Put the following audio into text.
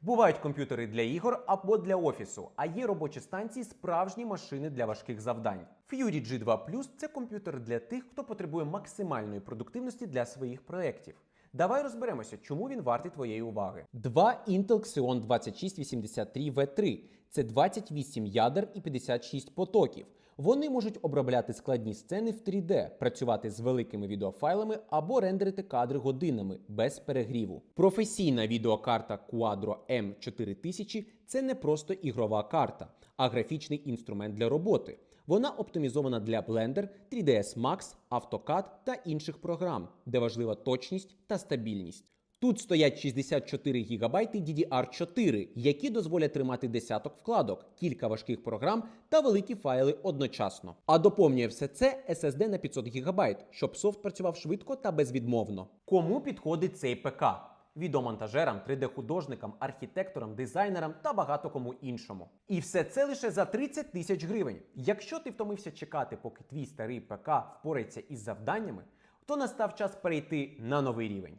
Бувають комп'ютери для ігор або для офісу, а є робочі станції справжні машини для важких завдань. Fury G2 Plus – це комп'ютер для тих, хто потребує максимальної продуктивності для своїх проєктів. Давай розберемося, чому він вартий твоєї уваги. Два Intel Xeon 2683 V3 це 28 ядер і 56 потоків. Вони можуть обробляти складні сцени в 3D, працювати з великими відеофайлами або рендерити кадри годинами без перегріву. Професійна відеокарта Quadro M4000 це не просто ігрова карта, а графічний інструмент для роботи. Вона оптимізована для Blender, 3ds Max, AutoCAD та інших програм, де важлива точність та стабільність. Тут стоять 64 ГБ DDR4, які дозволять тримати десяток вкладок, кілька важких програм та великі файли одночасно. А доповнює все це SSD на 500 ГБ, щоб софт працював швидко та безвідмовно. Кому підходить цей ПК? Відеомонтажерам, 3D-художникам, архітекторам, дизайнерам та багато кому іншому. І все це лише за 30 тисяч гривень. Якщо ти втомився чекати, поки твій старий ПК впорається із завданнями, то настав час перейти на новий рівень.